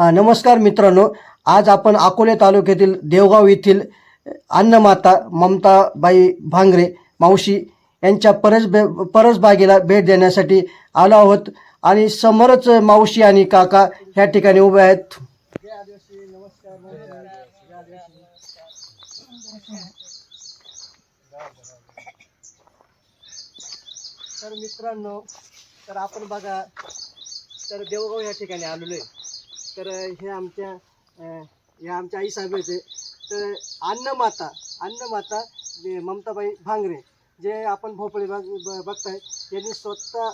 नमस्कार मित्रांनो. आज आपण अकोले तालुक्यातील देवगाव येथील अन्नमाता ममताबाई भांगरे मावशी यांच्या परस परसबागेला भेट देण्यासाठी आलो आहोत. आणि समोरच मावशी आणि काका ह्या ठिकाणी उभे आहेत. तर मित्रांनो तर आपण बघा तर देवगाव या ठिकाणी आलेलो आहे. तर हे आमच्या हे आमच्या आई साहेबाचे. तर अन्नमाता अन्नमाता ममताबाई भांगरे जे आपण भोपळे बघ ब- बघताय यांनी स्वतः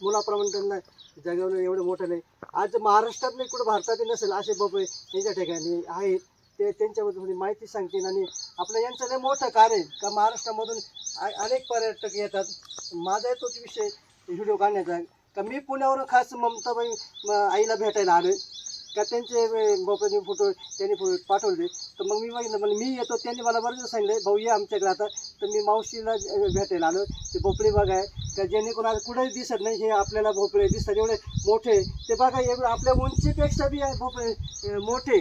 मुलाप्रमाणे त्यांना जगवलं एवढं मोठं नाही. आज महाराष्ट्रात नाही कुठं भारतातील नसेल असे भोपळे यांच्या ठिकाणी आहेत. ते त्यांच्याबद्दल थोडी माहिती सांगतील आणि आपलं यांचं लय मोठं कार्य आहे का महाराष्ट्रामधून अनेक पर्यटक येतात. माझा तोच विषय व्हिडिओ काढण्याचा. आहे. का मी पुण्यावरून खास ममताबाई आईला भेटायला आलोय. का त्यांचे भोपळ्याचे फोटो त्यांनी पाठवले. तर मग मी बघितलं म्हणजे मी येतो त्यांनी मला बरं सांगितलं भाऊ ये आमच्याकडे आता. तर मी मावशीला भेटेल भेटायला आलो. ते भोपळे बघाय का जेणेकरून आज कुठेही दिसत नाही हे आपल्याला भोपळे दिसतात एवढे मोठे. ते बघा एवढं आपल्या उंचीपेक्षा बी आहे भोपळे मोठे.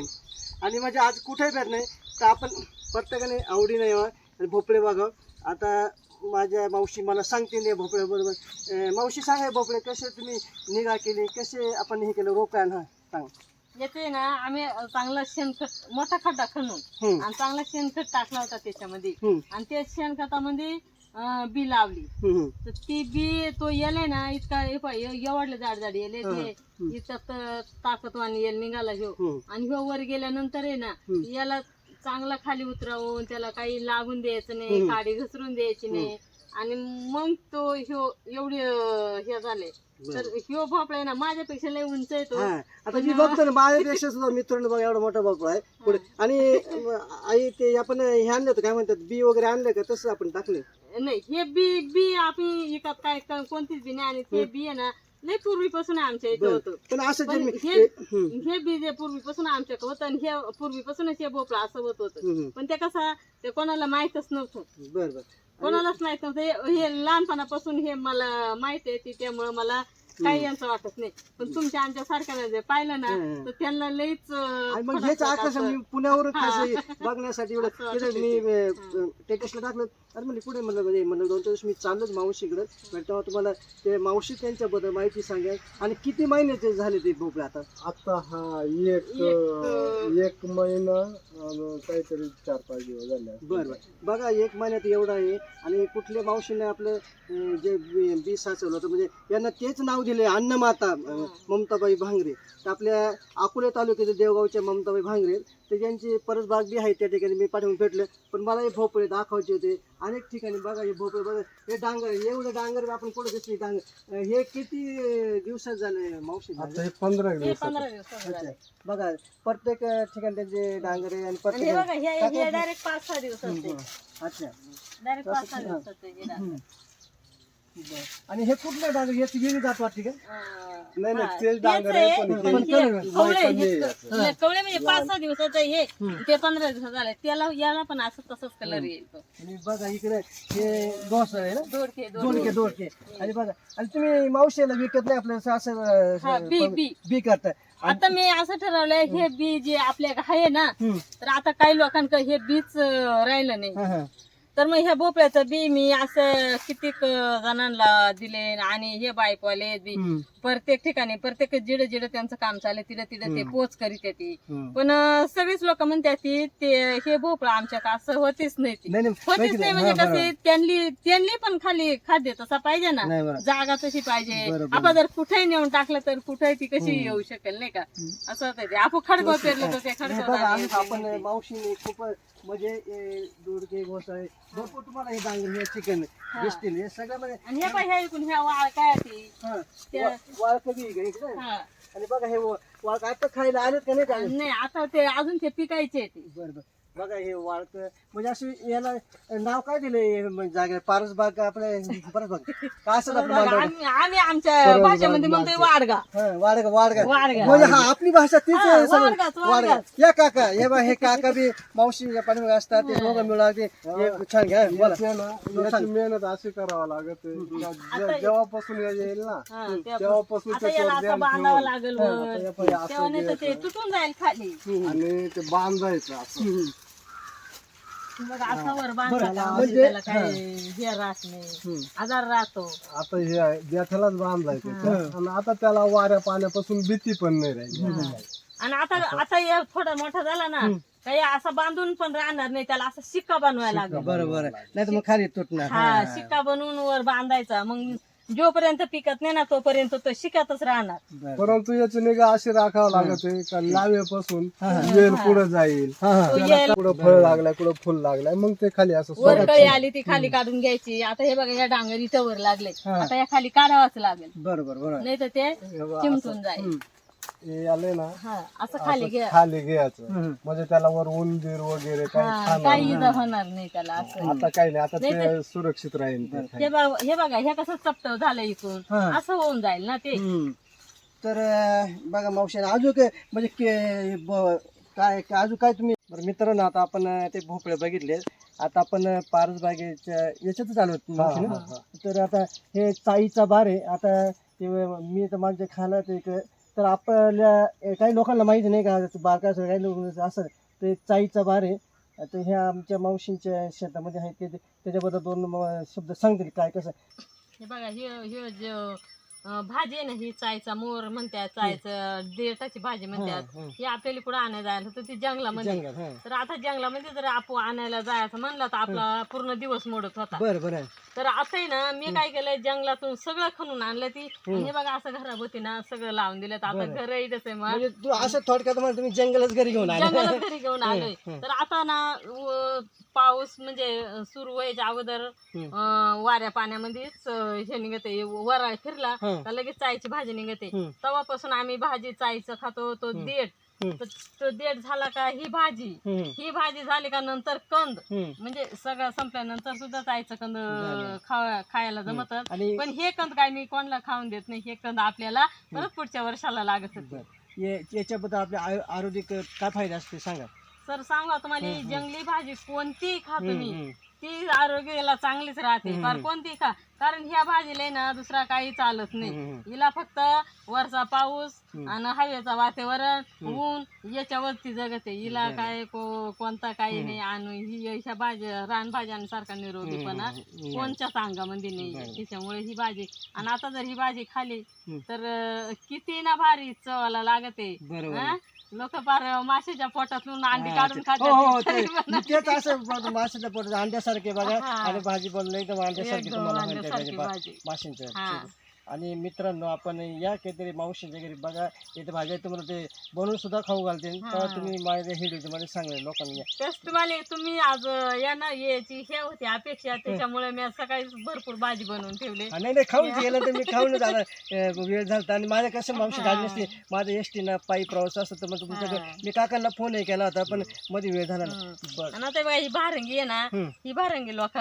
आणि म्हणजे आज कुठेही भेट नाही. तर आपण प्रत्येकाने आवडीने यावं आणि भोपळे बघावं. आता माझ्या मावशी मला सांगतील नाही भोपळे बरोबर. मावशी सांगा भोपळे कसे तुम्ही निगा केली कसे आपण हे केलं रोपायला हा सांग. याचे ना आम्ही चांगला शेणखत मोठा खड्डा खणून आणि चांगला शेणखत टाकला होता त्याच्यामध्ये आणि त्या शेणखतामध्ये अं, बी लावली हम्म. तर ती बी तो येले ना इतका हे पाय, एव- एवढले जाड जाड येले ते. इतका ताकदवान येल निघाला ह्यो हम्म. आणि ह्यो वर गेल्यानंतर आहे ना. याला चांगला खाली उतरवून त्याला काही लागून द्यायचं नाही. काडी घसरून द्यायची नाही आणि मग तो ह्यो एवढे हे झाले. तर ह्यो भोपळा आहे ना माझ्यापेक्षा लय उंच आहे तो. हा, आता मी बघतो ना माझ्यापेक्षा सुद्धा मित्रांनो बघा एवढा मोठा भोपळा आहे. पुढे आणि आई ते आपण हे आणलं होतं काय म्हणतात बी वगैरे आणलं का तसं आपण टाकले? नाही हे बी बी आपण विकत काय कोणतीच बी नाही आणि ते बी आहे ना लय पूर्वीपासून आमच्या इथे होतं. पण असं पण हे हम्म, हे. बी जे पूर्वीपासून आमच्याकडे होतं आणि हे पूर्वीपासूनच हे भोपळा असं होत होतं. पण ते कसं ते कोणाला माहीतच नव्हतं. बरं बरं. कोणालाच नाही. हे- लहानपणापासून हे मला माहिती आहे ती त्यामुळं मला काही यांचं वाटत नाही. पण तुमच्या आमच्या सारख्याला जे पाहिलं ना. तर त्यांना लईच आणि मग हेच आकर्षण मी पुण्यावरून खास बघण्यासाठी एवढं तिथे मी टेटसला टाकलं. अरे म्हणजे पुढे म्हणलं म्हणजे म्हणलं दोन दिवस मी चाललोच मावशीकडे. पण तेव्हा तुम्हाला ते मावशी त्यांच्याबद्दल माहिती सांगेल आणि किती महिन्याचे झाले ते भोपळे आता? आता हा एक एक महिना काहीतरी चार पाच दिवस झाले. बरं बरं. बघा एक महिन्यात एवढं आहे. आणि कुठल्या मावशीने आपलं अं, जे बी बी साचवलं होतं म्हणजे यांना तेच नाव दिले अन्नमाता ममताबाई भांगरे. तर आपल्या अकोले तालुक्यातील देवगावच्या ममताबाई भांगरे तर ज्यांची परसबाग बी आहे त्या ठिकाणी मी पाठवून भेटलं पण मला हे भोपळे दाखवायचे होते. अनेक ठिकाणी बघा हे भोपळे बघा. हे डांगर एवढं डांगर आपण कुठं दिसली डांगर? हे किती दिवसात झाले मावशी? आता पंधरा हे दिवस. बघा प्रत्येक ठिकाणी त्यांचे डांगर आहे आणि हे प्रत्येक बघा डायरेक्ट पाच सहा दिवसाचे अच्छा. डायरेक्ट पाच सहा हे डायरेक्ट. हम्म. बरं. आणि हे कुठलं डांगर याची वेगळी जात वाटते का? नाही हा, नाही तेच तेच डांगर आहे, आहे. पण पण पण हे. कवळे, हे क- म्हणजे पाच सहा दिवसाचं हे. ते पंधरा दिवसाचं झालं त्याला याला पण असं तसंच कलर येईल तो. आणि बघा इकडे हे डोस आहे ना? दोडके दोडके. दोडके दोडके. आणि बघा आणि तुम्ही मावशीला विकत नाही आपलं सासर हा, बी बी. बी करताय. आता मी असं ठरवलंय हे बी जे आपल्या आहे ना हम्म. तर आता काही लोकांकडे हे बीच अं, राहिलं नाही. हा, हा. तर मग ह्या भोपळ्याचं बी मी असं कितीक जणांना दिले आणि हे बायकवाले बी. प्रत्येक ठिकाणी प्रत्येक जिडं जिडं त्यांचं काम चाललं तिथं तिथं ते पोच करीत येते. पण सगळीच लोक म्हणतात की ते हे भोपळा आमच्या का असं होतीच नाही ती. होतीच नाही. म्हणजे कसे त्यांनी त्यांनी पण खाली खाद्य तसा पाहिजे ना. जागा तशी पाहिजे. आपण जर कुठेही नेऊन टाकलं तर कुठेही ती कशी येऊ शकेल नाही का? असं होतं ते. आपण खडगाव पेरलं तर ते खडगाव आपण मावशीने खूप म्हणजे दोडके घोसाळे भरपूर तुम्हाला हे डांगर हे चिकन हे. सगळं म्हणजे आणि हे पाय ह्या वाळ काय ती? हा, त्या- वा- वाळ इकडे? हा. आणि बघा हे वा- वाळ आता खायला आलेत का नाही का नाही आता ते अजून ते पिकायचे ते. बरं बरं. बघा हे वाळक म्हणजे अशी याला नाव काय दिलंय जागे पारस बाग आपल्या परस बाग काय असं आपलं मांडव? आम्ही आम्ही आमच्या भाषेमध्ये म्हणतोय वाडगा. हा, वाडगा वाडगा. वाडगा. म्हणजे हा आपली भाषा तीच हा, आहे सगळं. वाडगाच, वाडगा. वाडगाच. या काका हे बा हे काका बी मावशी पाठीमागे असतात ते दोघं मिळून ते हे छान घ्या बोला. याची ना, याची मेहनत अशी करावं लागत आहे. का जेव्हापासून हे येईल ना हा, तेव्हापासून. आता याला असं बांधावं लागेल वर. पाहिजे असं तेव्हा नाही तर ते तुटून जाईल खाली. आणि ते बांधायचं असं. बघा असं वर बांधला का म्हणजे- त्याला काय हे. राहत नाही. आजार राहतो. आता हे बांधायचं आणि आता त्याला वाऱ्या पाण्यापासून भीती पण नाही राहिली. आणि आता आता हे थोडा मोठा झाला ना काही असं बांधून पण राहणार नाही त्याला असं शिक्का बनवायला लागेल. बरोबर नाही तर मग खाली तुटणार. हा. शिक्का बनवून वर बांधायचा. मग जोपर्यंत पिकत नाही ना तोपर्यंत तो शिकातच राहणार. परंतु याची निगा अशी राखावं लागत आहे का लावेपासून पुढे जाईल. तो कुठं फळ लागलाय कुठं फुल लागलाय मग ते खाली असं वर. कळी आली ती खाली काढून घ्यायची. आता हे बघा या डांगर इथं वर लागले आता या खाली काढावंच लागेल. बरोबर बरोबर. नाही तर ते चिमटून जाईल. हे आले ना हा असं खाली घ्या. खाली घ्यायचं. म्हणजे त्याला वर उंदीर वगैरे काही हा, खाणार काही इजा होणार नाही त्याला असं. आता काही नाही आता ते सुरक्षित राहील ते. हे बघा हे बघा हे कसं चपटव झालं इथून. हा. असं होऊन जाईल ना ते. हम्म. तर अं, बघा मावशी अजून काय म्हणजे के- ब- काय काय- अजून काय तुम्ही बरं मित्रांनो आता आपण अं, ते भोपळे बघितले. आता आपण अं, पारसबागेच्या याच्यातच आलो होतो मावशी ना? तर आता हे चाईचा बार आहे. आता ते मी तर माझ्या खाण्यात एक तर आपल्या काही लोकांना माहिती नाही का बारका असं काही लोक असं ते चाईचा बार आहे. तर ह्या आमच्या मावशींच्या शेतामध्ये आहे ते त्याच्याबद्दल दोन म- शब्द सांगतील काय कसं? हे बघा हे हे जे भाजी आहे ना ही चायचा मोर म्हणतात चायचं देठाची भाजी म्हणतात हं. आपल्याला पुढे आणायला जायला तर ती जंगलामध्ये. तर आता जंगलामध्ये जर आपण आणायला जायचं म्हणलं तर आपला पूर्ण दिवस मोडत होता. बरं बरं तर आता आहे ना मी काय केलंय जंगलातून सगळं खणून आणलं ती. हे. बघा असं घराभोवती ना सगळं लावून दिलं तर आता घर इथंच आहे मग. म्हणजे तू असं थोडक्यात तुम्ही जंगलच घरी घेऊन आले जंगलात घरी घेऊन आलोय. तर आता ना पाऊस म्हणजे सुरू व्हायच्या अगोदर अं, वाऱ्या पाण्यामध्येच अं, हे निघते वराळ फिरला हं. तर लगेच चायची भाजी निघते हं. तेव्हापासून आम्ही भाजी चायचं खातो तो देठ. हं. तर तो देठ झाला का ही भाजी. हम्म, ही भाजी झाली का नंतर कंद. हम्म. म्हणजे सगळं संपल्यानंतर सुद्धा चायचं कंद खायला जमत. आणि पण हे कंद काय मी कोणाला खाऊन देत नाही. हे कंद आपल्याला परत पुढच्या वर्षाला लागत होते. ये- याच्याबद्दल आपल्या आयु- आरोग्य काय फायदा असते सांगा. सर सांगा तुम्हाला ही जंगली भाजी कोणतीही खा तुम्ही. ती आरोग्याला चांगलीच राहते फार कोणती खा. कारण ह्या भाजीला ना दुसरा काही चालत नाही. हिला फक्त वरचा पाऊस आणि हवेचा वातावरण ऊन याच्यावरती जगते हिला काय को- कोणता काही नाही आणि ही ह्या भाज्या रानभाज्यांसारखा निरोगीपणा कोणच्याच अंगामध्ये नाही. त्याच्यामुळे ही भाजी आणि आता जर ही भाजी खाली तर किती ना भारी चवाला लागते. लोक पार माशाच्या पोटातून अंडी काढून ते- हो, हो, खातात ते- तरी पण- मी तेच असं बघ- माशाच्या पोटात अंड्यासारखे बघा हा. आणि भाजी बनलं एकदम अंड्यासारखी एकदम तुम्हाला म्हणते अंड्यासारखी भाजी. हा. आणि मित्रांनो आपण या काहीतरी मावशींच्या घरी बघा इथे भाज्या तुम्हाला ते बनवून सुद्धा खाऊ घालते तेव्हा तुम्ही माझ्या हिडिओ मध्ये सांगेल लोकांना. तेच तुम्हाला तुम्ही आज या ना याची हे होती अपेक्षा त्याच्यामुळे मी आज सकाळी भरपूर भाजी बनवून ठेवली. हा, नाही नाही खाऊन गेलं तर मी खाऊनच आला अं, वेळ झाला आणि माझ्या कसं मावशी गाडी नसते माझं एस टी ना पायी प्रवास असतो तर मग तुमच्याकडे हा. मी काकांना फोनही केला होता पण मध्ये वेळ झाला ना बरं. आणि आता बघा ही भारंगी आहे ना हम्म. ही भारंगी लोक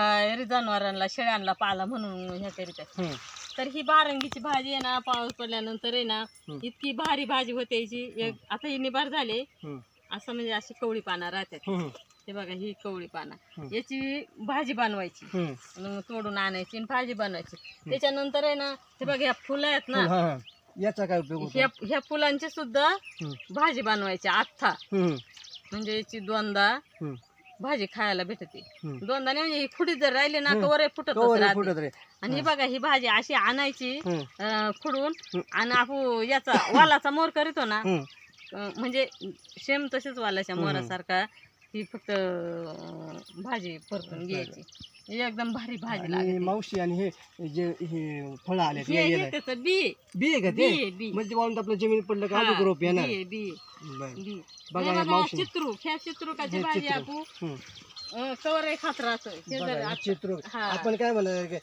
जनावरांना शेळ्यांना पाला म्हणून हे करीत आहेत. हम्म. तर ही भारंगीची भाजी आहे ना पाऊस पडल्यानंतर आहे ना इतकी भारी भाजी होते याची एक आता ही निभार झाली. असं म्हणजे अशी कवळी पानं राहतात. हे बघा ही कवळी पानं. याची भाजी बनवायची. तोडून आणायची आणि भाजी बनवायची. त्याच्यानंतर आहे ना हे बघा ह्या फुलं आहेत ना. याचा काय उपयोग ह्या ह्या फुलांची सुद्धा. भाजी बनवायची आत्था. म्हणजे याची दोनदा. भाजी खायला भेटते हम्म. दोनदा नाही म्हणजे ही खुडी जर राहिली ना कवर फुटत कवर. फुटत रे आणि ही बघा ही भाजी अशी आणायची हम्म. अं, खुडून आणि आपण याचा वालाचा मोर करीतो ना हम्म. अं, म्हणजे सेम तसेच वालाच्या मोरासारखा ही फक्त अं, भाजी परतून घ्यायची एकदम भारी भाजी आणि लागते मावशी आणि हे जे हे फळं आले हे हे त्याचं बी. बी आहे का बी ते बी. म्हणजे वाळून आपलं ज़मीन पडलं का? अजून रोप येणार. बी बी. बरं. बी. बघा हे चित्रू बघा मावशी. चित्रू ह्या चित्रुकाची हे भाजी चित्रू. आपण हम्म. कवर एक खात राहतं हे बघा, जर हे आता- चित्र हा. आपण काय म्हणा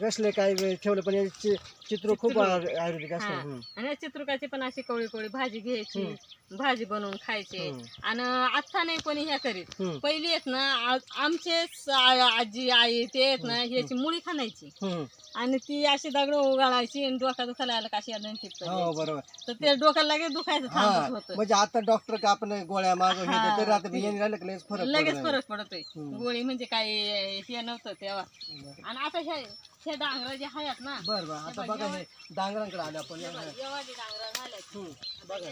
कसले काय ठेवलं पण हे चि- चित्र खूप चित्र. आयु- आयुर्वेदिक असतं. हम्म. आणि या चित्रुकाची पण अशी कवळी कवळी भाजी घ्यायची भाजी बनवून खायची हम्म. आणि आता नाही कोणी हे करीत हम्म. पहिली आहेत ना आ- आमचेच आ- आजी आई ते आहेत ना ह्याची मुळी खाणायची हम्म. आणि ती अशी दगड उगाळायची आणि डोका दुखायला आलं का अशी अजून टिपतं हो. बरोबर तर ते डोक्याला लगेच दुखायचं हा होतं म्हणजे आता डॉक्टर का आपण गोळ्या माग हा, तरी आता ते- बियाणे राहिले की लगेच फरक लगेच पडतो. फरक पडतोय हम्म. गोळी म्हणजे काय हे नव्हतं तेव्हा आणि आता ह्या ह्या डांगरा जे आहेत ना बरं बरं आता बघा हे डांगरांकडे आले आपण हे एवढी डांगरा झाल्यात हम्म. बघा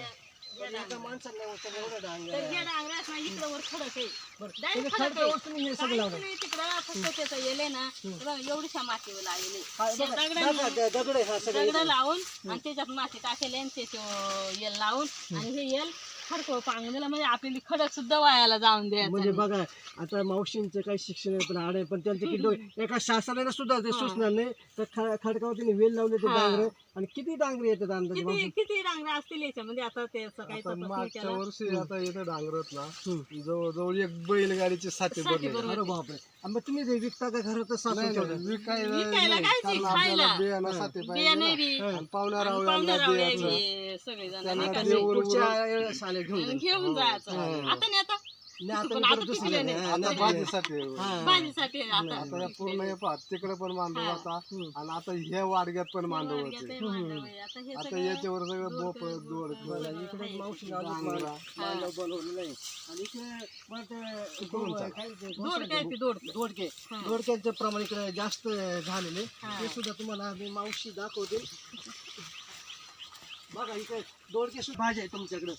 लावलं. दगड लावून आणि त्याच्यात माती टाकेले आणि त्याचे येल लावून आणि हे येल खडको पांगलेला म्हणजे आपल्याला खडक सुद्धा वायाला जाऊन म्हणजे. बघा आता मावशींचं काही शिक्षण आहे पण आडे पण त्यांचे किती एका शासनाला सुद्धा ते सुचणार नाही तर ख- खडकावर त्यांनी वेल लावले ते हा. डांगर आणि किती डांगरे येतात अंदाजे किती मावशी किती डांगऱ्या असतील याच्यामध्ये आता ते मागच्या केला. वर्षी आता इथं डांगरत ना हम्म. जवळजवळ एक बैलगाडीचे साथी साठी बरोबर. अरे बापरे आणि मग तुम्ही जे विकता का घरातच सासून नाही ठेवता? नाही, विकायला विकायला नाही. काय ते कारण आपल्याला. बियाणं पाहिजे नाही ना. बी आणि पाहुण्या आणि रावळ्यांना पाहुणे द्यायचं रावळे सगळे जण त्यांना नाही का? देव उरवून- पुढच्या वेळेस आले घेऊन. घेऊन जायचं. आता नाही आता आता पण आता पिकले नाही. नाही. हा, आता नाही, भाजीसाठी हा. भाजीसाठी आता. आता या पूर्ण हे पहा तिकडे पण मांडव हा. होता आणि आता ह्या वाडग्यात पण मांडव होते. आता हे आता सगळं याच्यावर सगळं बोप दोड इकडे मावशी. मांडव. बनवलेलं आहे आणि ते दोड दोडके. हा. दोडक्यांचं प्रमाण इकडे जास्त झालेले. हा. ते सुद्धा तुम्हाला मी मावशी दाखवते. बघा इकडे दोडके सुद्धा भाजी आहे तुमच्याकडे.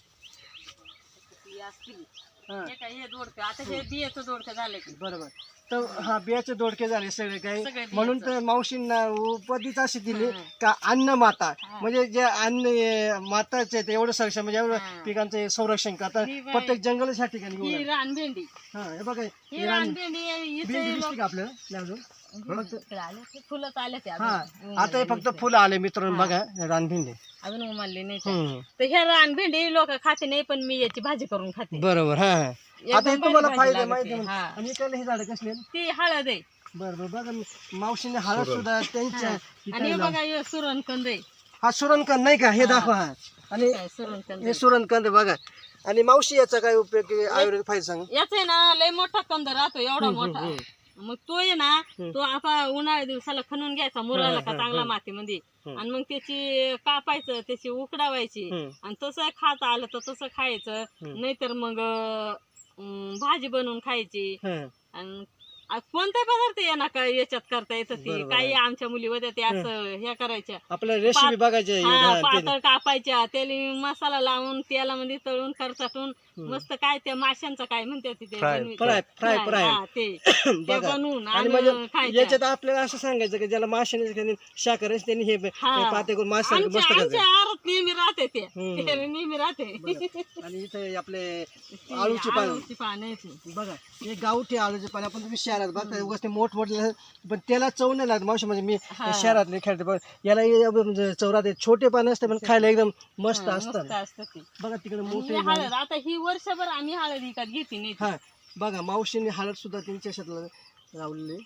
ही असतील. हा. हे काय हे दोडकं आता हे बियाचं दोडकं झालं की बरोबर तर हा बियाचे दोडके झाले सगळे काही बियाचं. म्हणून तर मावशींना उपाधीच अशी दिली. का अन्न माता हा. म्हणजे जे अन्न हे माताचे ते एवढं संरक्षण म्हणजे एवढं हा. पिकांचं हे संरक्षण करतात ही बाई- प्रत्येक जंगलच ह्या ठिकाणी ही. रानभेंडी हा हे बघा ही हे रान- रानभेंडी आहे, बी- इथे बी- लोक- दिसली का आपल्याला नाही अजून इकडे आले ते फुलंच आले ते हा अजून आता हे फक्त फुलं आले मित्रांनो बघा रानभिंडे. अजून उमलले नाही ते. हम्म. तर ह्या रानभेंडी लोक खाते नाही पण मी याची भाजी करून खाते. बरोबर हा. हा. आता हे तुम्हाला फायदे लागते. माहिती आहे हा. आणि हे झाडं कसले ती हळद आहे. बरं बरं बघा मावशीने हळद सुद्धा त्यांच्या आणि हे. बघा हे सुरणकंद आहे. हा सुरणकंद नाही का? हे दाखवा. हा. आणि काय सुरणकंद हे सुरणकंद बघा. आणि मावशी याचा काय उपयोग आहे? आयुर्वेद फायदा सांग. याच आहे ना लय मोठा कंद राहतो एवढा मोठा. मग तो आहे ना तो आता उन्हाळ्या दिवसाला खणून घ्यायचा मुराला का चांगला मातीमध्ये. आणि मग त्याची कापायचं त्याची उकडावायची. आणि तसं खाता आलं तर तसं खायचं. नाहीतर मग भाजी बनवून खायची. आणि आ- कोणताही पदार्थ ना काय याच्यात करता येतं ती? बरोबर काही आमच्या मुली होत्या ते असं हे करायच्या. आपल्याला रेसिपी बघायची हा पातळ कापायच्या त्याला मसाला लावून तेलामध्ये तळून करचाटून मस्त काय त्या माशांचं काय म्हणते ते बनवी- फ्राय फ्राय फ्राय, फ्राय हा, ते. ते बघा. बनवून आणि आणि म्हणजे खायच्या याच्यात आपल्याला असं सांगायचं की ज्याला माशाने शाकाहारी त्यांनी हे हा. पाते करून मासा आमच्या मस्त आमच्या खायचं आहारात नेहमी राहते ते. हम्म. ते नेहमी राहते. आणि इथे आपले आळूची पानं. आळूची पानं आहेत. ही. बघा हे गावठी आळूचे पाणी आपण तुम्ही शहरात बघता उगाच ते मोठमोठे पण त्याला चव नाही लागत मावशी म्हणजे मी शहरातले खेळते पण याला हे म्हणजे चौरात हे छोटे पानं असते पण खायला एकदम मस्त असतात मस्त असतं ते. बघा तिकडे मोठे हळद आता ही वर्षभर आम्ही हळद विकत घेते नाही. हा बघा मावशीने हळद सुद्धा त्यांच्या शेताला लावलेली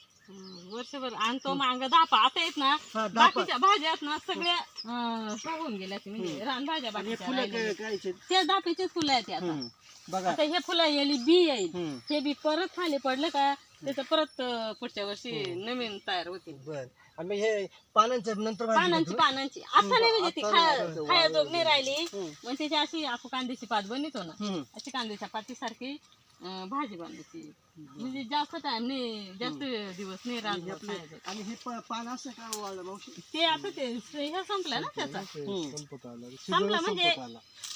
वर्षभर आणि तो मांग दापा आता येत ना हा, दापा. बाकीच्या भाज्या आहेत ना सगळ्या अं, होऊन गेल्या ते म्हणजे रानभाज्या आणि हे बाकीच्या फुलं. काय त्या दापेचेच फुलं आहेत ते आता. हम्म. बघा. आता हे फुलं येईल बी येईल हम्म. हे बी परत खाली पडलं का त्याचं परत अं, पुढच्या वर्षी नवीन तयार होतील. बर. आणि मग हे पानांचं नंतर भाजी पानांची घेतो. पानांची. आता नाही म्हणजे ती आता खाया नाही, खायाजोग नाही राहिली. मग त्याची अशी आपण कांद्याची पात बनवतो ना हम्म. अशी कांद्याच्या पातीसारखी अं, भाजी बनवायची म्हणजे जास्त टाइम नाही जास्त दिवस नाही राहत. आणि हे प- पान असं का वाळलं मावशी? ते आता ते हे संपलं ना त्याचा. संपत आला. संपलं म्हणजे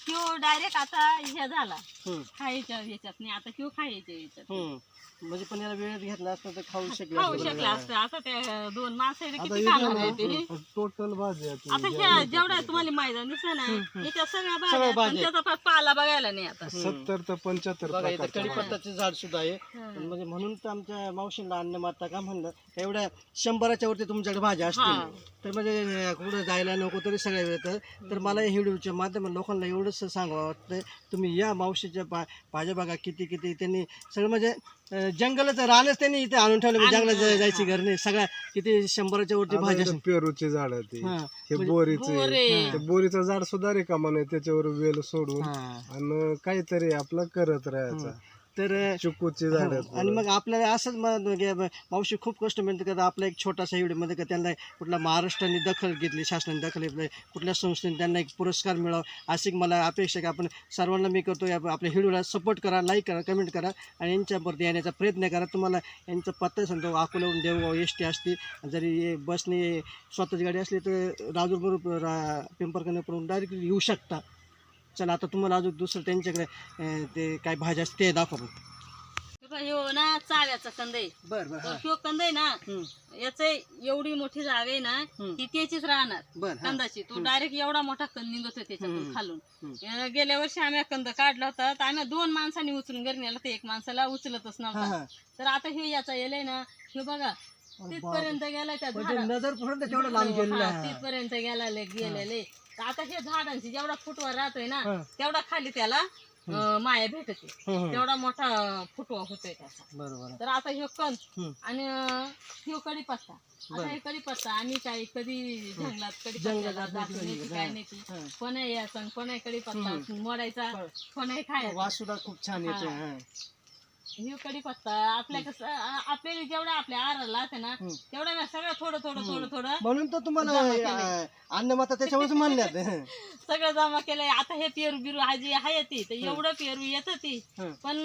किंवा डायरेक्ट आता हे झाला. हम्म. खायच्या याच्यात नाही आता किंवा खायच्या याच्यात. हम्म. म्हणजे पण याला वेळ घेतला असता तर खाऊ शकले खाऊ असते. शकलं असतं. आता ते दोन माणसं आहेत, आता किती खाणार आहे ते टोटल भाजी आहे आता ह्या जेवढ्या तुम्हाला मैदान दिसलं ना याच्या सगळ्या भाज्या आहेत, पण. त्याचा फार पाला बघायला नाही आता. सत्तर ते पंच्याहत्तर बघा इथं प्रकारचे कडीपत्ताचे झाड सुद्धा आहे. हम्म. म्हणजे म्हणून तर आमच्या मावशीला अन्न माता का म्हणलं एवढ्या शंभराच्या वरती तुमच्याकडे भाज्या हा. असतील तर म्हणजे कुठं जायला नको तरी सगळ्या येतं तर मला या व्हिडिओच्या माध्यमात लोकांना एवढंच सांगावं वाटतं तुम्ही या मावशीच्या पा भाज्या बघा किती किती त्यांनी सगळं म्हणजे अं, जंगलच रानच त्यांनी इथे आणून ठेवलं म्हणजे जंगलात जाय- जायची घर नाही. सगळ्या किती शंभराच्या वरती भाज्या इथं पेरूचे झाड ते. हा. हे बोरीचे बोरे. ते बोरीचं झाड सुद्धा रिकामा नाही त्याच्यावर वेल सोडून. हा. आणि काहीतरी आपलं करत राहायचं. तर चिकूची झाड आणि मग आपल्याला असंच मग मावशी खूप कष्ट मिळते का आपला एक छोटासा मध्ये का त्यांना कुठल्या महाराष्ट्राने दखल घेतली शासनाने दखल घेतली कुठल्या संस्थेने त्यांना एक पुरस्कार मिळावा अशी मला अपेक्षा आहे. की आपण सर्वांना मी करतो आपल्या व्हिडिओला सपोर्ट करा लाईक करा कमेंट करा आणि यांच्यावरती येण्याचा प्रयत्न करा. तुम्हाला यांचा पत्ता सांगतो. अकोल्याहून देवगाव एस टी असते. जरी हे बसने स्वतःची गाडी असली तर राजूरबरोबर रा पिंपरकण्यापर्यंत डायरेक्ट येऊ शकता. चला आता तुम्हाला अजून दुसरं त्यांच्याकडे अं, ते काय भाज्या असते ते दाखवतो. ह्यो ना चाव्याचा कंद आहे. बरं बरं हां. ह्यो कंद आहे ना. याच एवढी मोठी जागा आहे ना हम्म. ती त्याचीच राहणार बरं हां. कंदाची. तो डायरेक्ट एवढा मोठा कंद निघतो त्याच्यातून हम्म. खालून. हम्म. अं, गेल्या वर्षी आम्ही हा कंद काढला होता तर आम्ही दोन माणसांनी उचलून घरी नेला तर एक माणसाला उचलतच हां नव्हता. हां. तर आता हे याचा येलय ना हे बघा तिथपर्यंत गेलाय त्या म्हणजे झाडा नजर पूर्ण तेवढं लांब गेलेलं हा, आहे. तिथपर्यंत गेला गेलेले. तर आता हे झाडांची जेवढा फुटवा राहतोय ना हा. तेवढा खाली त्याला अं, माया भेटते. तेवढा मोठा फुटवा होतोय त्याचा बरोबर तर आता हं. आणि अं, ह्यो कडीपत्ता आता हे कडीपत्ता आम्ही काही कधी जंगलात कडीपत्ता जात नाही काय नाही ती. हं. कोणा कोणा कडीपत्ता मोडायचा बरं. कोणा खायचा वास सुद्धा खूप छान येतो हा. हं. ह्यो कडीपत्ता आपल्या कसं आपल्याला जेवढा आपल्या आराला राहते ना. तेवढा मी सगळं थोडं थोडं थोडं थोडं म्हणून तर तुम्हाला जमा केलंय. अं, अन्नमाता त्याच्यावरच म्हणल्यात. सगळं जमा केलंय. आता हे पेरू बिरू हाजी आहे ती तर एवढं पेरू येतं ती. हं. पण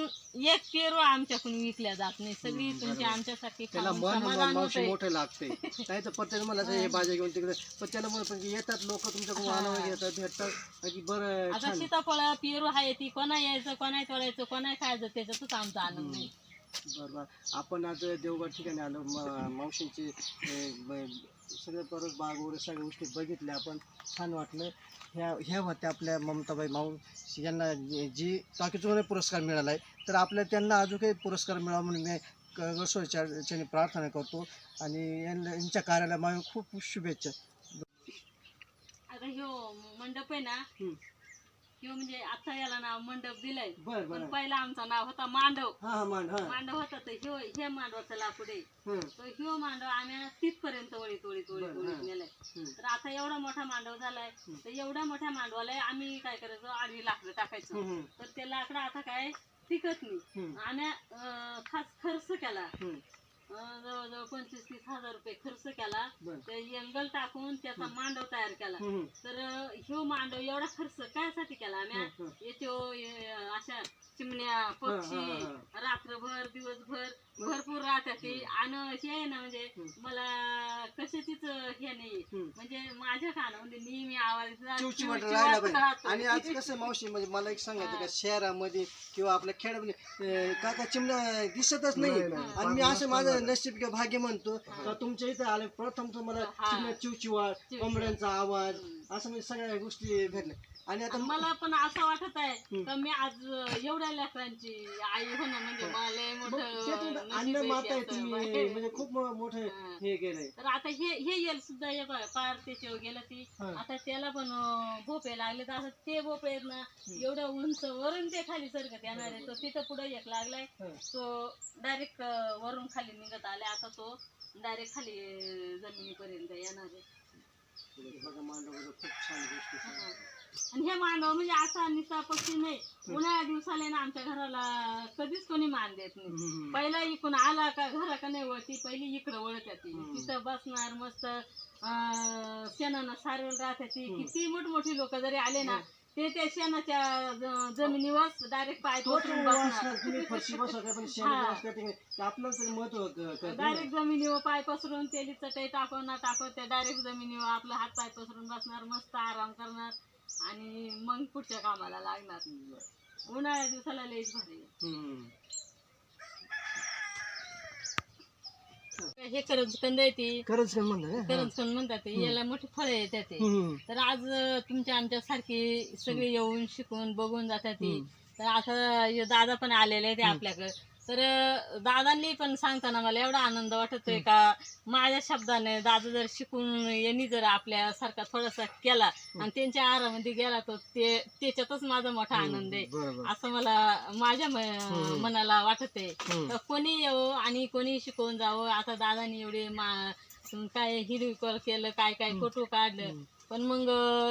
एक पेरू आमच्याकडून विकल्या जात नाही. सगळी तुमची आमच्यासाठी त्याला खाऊन मन समाधान मावशी होतंय. मोठं लागते. नाही तर प्रत्येक मला असं हे भाज्या घेऊन तिकडे पण त्याला म्हणून पण येतात लोक तुमच्याकडून आणून घेतात भेटतात. बरं आता छान. सीताफळ पेरू आहे ती. कोणा यायचं कोणा तोडायचं कोणा खायचं त्याच्यातच आमचा आनंद आहे बरं बरं आपण आज देवगड ठिकाणी आलो म- मावशींची ब- सगळे परत बाग वगैरे सगळ्या गोष्टी बघितल्या आपण. छान वाटलं. ह्या ह्या होत्या आपल्या ममताबाई मावशी यांना जी- जी टाकीचोने पुरस्कार मिळाला आहे तर आपल्या त्यांना अजून काही पुरस्कार मिळावा म्हणून मी याच्याने प्रार्थना करतो. आणि यांना यांच्या कार्याला माझ्या खूप शुभेच्छा. आता ह्यो मंडप आहे ना. ह्यो म्हणजे आता याला नाव मंडप दिलंय बरं पण पहिला आमचा नाव होता मांडव हां हां हां मांडव होता तर ह्यो हे मांडवाचं लाकूड आहे. तर ह्यो मांडव आम्ही तिथपर्यंत वळीत वळीत वळीत बरं, वळीत हां. नेलाय. तर आता एवढा मोठा मांडव झालाय तर एवढ्या मोठ्या मांडवाला आम्ही काय करायचो आडवी लाकडं टाकायचो. तर ते लाकडं आता काय टिकत नाही. आम्ही अं, खास खर्च केला. जवळजवळ पंचवीस तीस हजार रुपये खर्च केला. बरं. ते एंगल टाकून त्याचा मांडव तयार केला. तर ह्यो मांडव एवढा खर्च कायसाठी केला आम्ही हं. याच्या अशा चिमण्या पक्षी हं, रात्रभर दिवसभर भरपूर राहतात ते. आणि हे आहे ना म्हणजे मला कशाचीच हे नाही. म्हणजे माझ्या नेहमी आवाज चिवचिवाट पाहिजे. आणि आज कसं मावशी म्हणजे मला एक सांगायचं का शहरामध्ये किंवा आपल्या खेड्यामध्ये अं, का का चिमण्या दिसतच नाही. आणि मी असं माझं नशीब किंवा भाग्य म्हणतो का तुमच्या इथे आले प्रथम तर मला हा. चिमण्या चिवचिवाट. कोंबड्यांचा आवाज असं म्हणजे सगळ्या गोष्टी भेटल्या आणि आता मला पण असं वाटत आहे हं. का मी आज एवढ्या लेकरांची आई होणं म्हणजे मला अन्न माता आहे त्याचं. तुम्ही म्हणजे खूप मोठं हा. हे तर आता हे हे येल सुद्धा हे पार त्याच्यावर गेलं ती हा. आता त्याला पण भोपे लागले तर आता ते भोपे आहेत ना एवढं उंच वरून ते खाली सरकत येणार आहे तो तिथं पुढे एक लागलाय हा. तो डायरेक्ट वरून खाली निघत आले आता तो डायरेक्ट खाली जमिनीपर्यंत येणार आहे बघा खूप छान गोष्टी. हा. आणि हे मांडव म्हणजे असा निसा पक्षी नाही. उन्हाळ्या दिवसाला ना आमच्या घराला कधीच कोणी मान देत नाही. पहिला इकडून आला का घरा का नाही वळती पहिली इकडं वळत ती तिथं बसणार मस्त शेणानं सारवून राहते ती किती मोठमोठी लोक जरी आले ना ते त्या शेणाच्या जमिनीवर डायरेक्ट पाय डायरेक्ट जमिनीवर पाय पसरून तेली चटई टाकून ना टाकून ते डायरेक्ट जमिनीवर आपला हात पाय पसरून बसणार मस्त आराम करणार. आणि मग पुढच्या कामाला लागणार उन्हाळ्या दिवसाला लईच भारी. हे करंज कंद आहे ती. खरंच काय म्हणलं ना? करंज कंद म्हणतात ते. याला मोठी फळे येतात ते. हम्म. तर आज तुमच्या आमच्या सारखी सगळी येऊन शिकून बघून जातात ती. तर आता हे दादा पण आलेले ते आपल्याकडे. तर दादांनी पण सांगताना मला एवढा आनंद वाटतोय का माझ्या शब्दाने दादा जर शिकून यांनी जर आपल्यासारखा थोडासा केला आणि त्यांच्या आहारामध्ये गेला तर ते त्याच्यातच माझा मोठा आनंद आहे. असं मला माझ्या मनाला वाटत आहे हम्म. तर कोणी येवो आणि कोणी शिकवून जावं आता दादानी एवढे काय हिरवी केलं काय काय फोटो काढलं. पण मग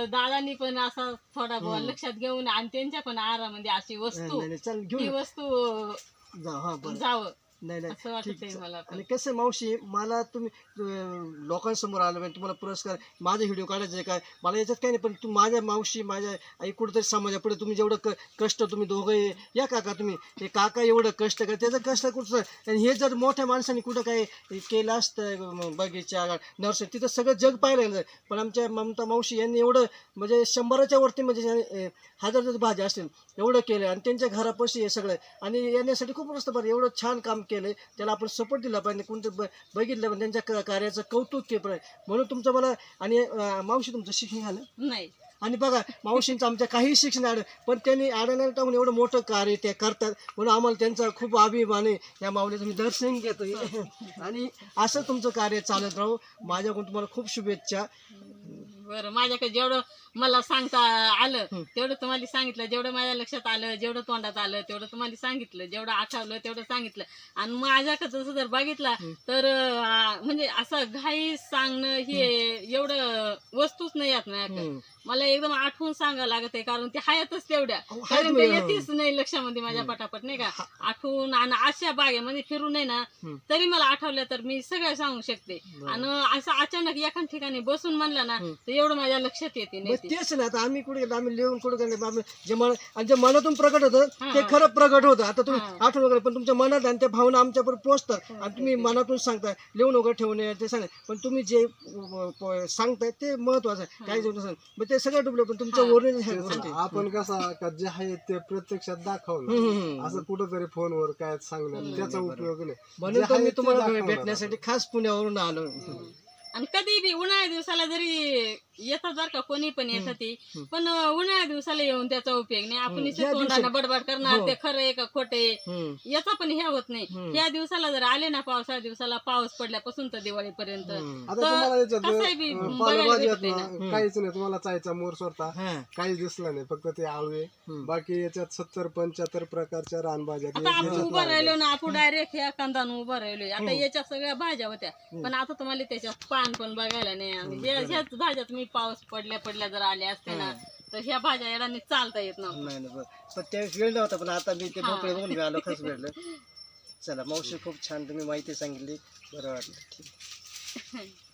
दादानी पण असं थोडा लक्षात घेऊन आणि त्यांच्या पण आहारामध्ये अशी वस्तू ही घेऊन वस्तू जा हा बरं जावं नाही नाही असं वाटत ठीक आहे मला पण. आणि कसं आहे, मावशी मला तुम्ही अं, लोकांसमोर आलं म्हणजे तुम्हाला पुरस्कार माझे व्हिडिओ काढायचे आहे काय मला याच्यात काही नाही पण तू माझ्या मावशी माझ्या आई कुठेतरी समाजापुढे तुम्ही जेवढं क कष्ट तुम्ही दोघं या काका तुम्ही हे काका एवढं कष्ट कर त्याचं कष्ट कुठचं? आणि हे जर मोठ्या माणसाने कुठं काय केलं असतं म, बगीचा नर्सरी तिथं सगळं जग पाहिलं पण आमच्या ममता मावशी यांनी एवढं म्हणजे शंभराच्या वरती म्हणजे अं, हजार जर भाज्या असतील एवढं केलं. आणि त्यांच्या घरापाशी हे सगळं आणि येण्यासाठी खूप रस्ता बरं एवढं छान काम केलं त्याला आपण सपोर्ट दिला पाहिजे. कोणतं ब बघितलं पण त्यांच्या क- कार्याचं कौतुक केलं पाहिजे. म्हणून तुमचं मला आणि अं, मावशी तुमचं शिक्षण झालं? नाही. आणि बघा मावशींचं आमच्या काही शिक्षण आड पण त्यांनी आडाण्याला टाकून एवढं मोठं कार्य ते करतात. म्हणून आम्हाला त्यांचा खूप अभिमान आहे. या माऊलीचं मी दर्शन घेतो आणि असं तुमचं कार्य चालत राहू. माझ्याकडून तुम्हाला खूप शुभेच्छा. बरं माझ्याकडे जेवढं मला सांगता आलं तेवढं तुम्हाला सांगितलं जेवढं माझ्या लक्षात आलं जेवढं तोंडात आलं तेवढं तुम्हाला सांगितलं जेवढं आठवलं तेवढं सांगितलं. आणि माझ्याकडे जसं जर बघितला तर म्हणजे असं घाई सांगणं हे एवढं वस्तूच नाही येत हम्म. मला एकदम आठवून सांगावं लागत आहे कारण ते हायतच तेवढ्या. कारण ते. येतेच नाही लक्षामध्ये माझ्या पटापट नाही का? आठवून आणि अशा बागेमध्ये फिरून आहे ना तरी मला आठवलं तर मी सगळं सांगू शकते. आणि असं अचानक एका ठिकाणी बसून म्हणलं ना तर एवढं माझ्या लक्षात येते नाही. तेच ना आता आम्ही कुठे गेलो आम्ही लिहून कुठे गेलो आम्ही जे मन आणि जे मनातून प्रकट होतं ते हा. खरं प्रकट होतं. आता तुम्ही हा. आठवण वगैरे पण तुमच्या मनात आणि त्या भावना आमच्यापर्यंत पोहोचतात आणि तुम्ही मनातून सांगताय लिहून वगैरे ठेवणे ते सांग पण तुम्ही जे सांगताय ते महत्वाचं आहे. काही जण सांग मग ते सगळं डुबलं पण तुमचं हा. ओरिजिनल ह्या तेच गोष्टी. ना, आपण कसा का जे आहे ते प्रत्यक्षात दाखवलं. असं कुठंतरी फोनवर काय सांगण्यात त्याचा उपयोग नाही. म्हणून मी तुम्हाला भेटण्यासाठी खास पुण्यावरून आलो. आणि कधी बी उन्हाळ्या दिवसाला जरी येतात बरं का कोणी पण येतात ती पण उन्हाळ्या दिवसाला येऊन त्याचा उपयोग नाही. आपण इथे तोंडानं बडबड करणार हो. ते खरं आहे का खोटे. याचा पण हे होत नाही. या दिवसाला जर आले ना पावसाळ्या दिवसाला पाऊस पडल्यापासून तर दिवाळीपर्यंत. काहीच नाही तुम्हाला चायचा मोर सोडता. हा. काहीच दिसलं नाही फक्त ते आवळे बाकी याच्यात सत्तर पंच्याहत्तर प्रकारच्या रानभाज्या आपण उभं राहिलो ना आपण डायरेक्ट ह्या कांदानं उभं राहिलोय. आता याच्या सगळ्या भाज्या होत्या. पण आता तुम्हाला त्याच्यात पान पण बघायला नाही आणि ह्या- ह्याच भाज्यात मी पाऊस पडल्या पडल्या जर आल्या असते ना तर ह्या भाज्या येडाने चालता येत नव्हतं. नाही बरं. पण त्यावेळेस वेळ नव्हता पण आता मी ते भोपळे बघून मी आलो खास भेटलं चला मावशी खूप छान तुम्ही माहिती सांगितली. बरं वाटलं. ठीक.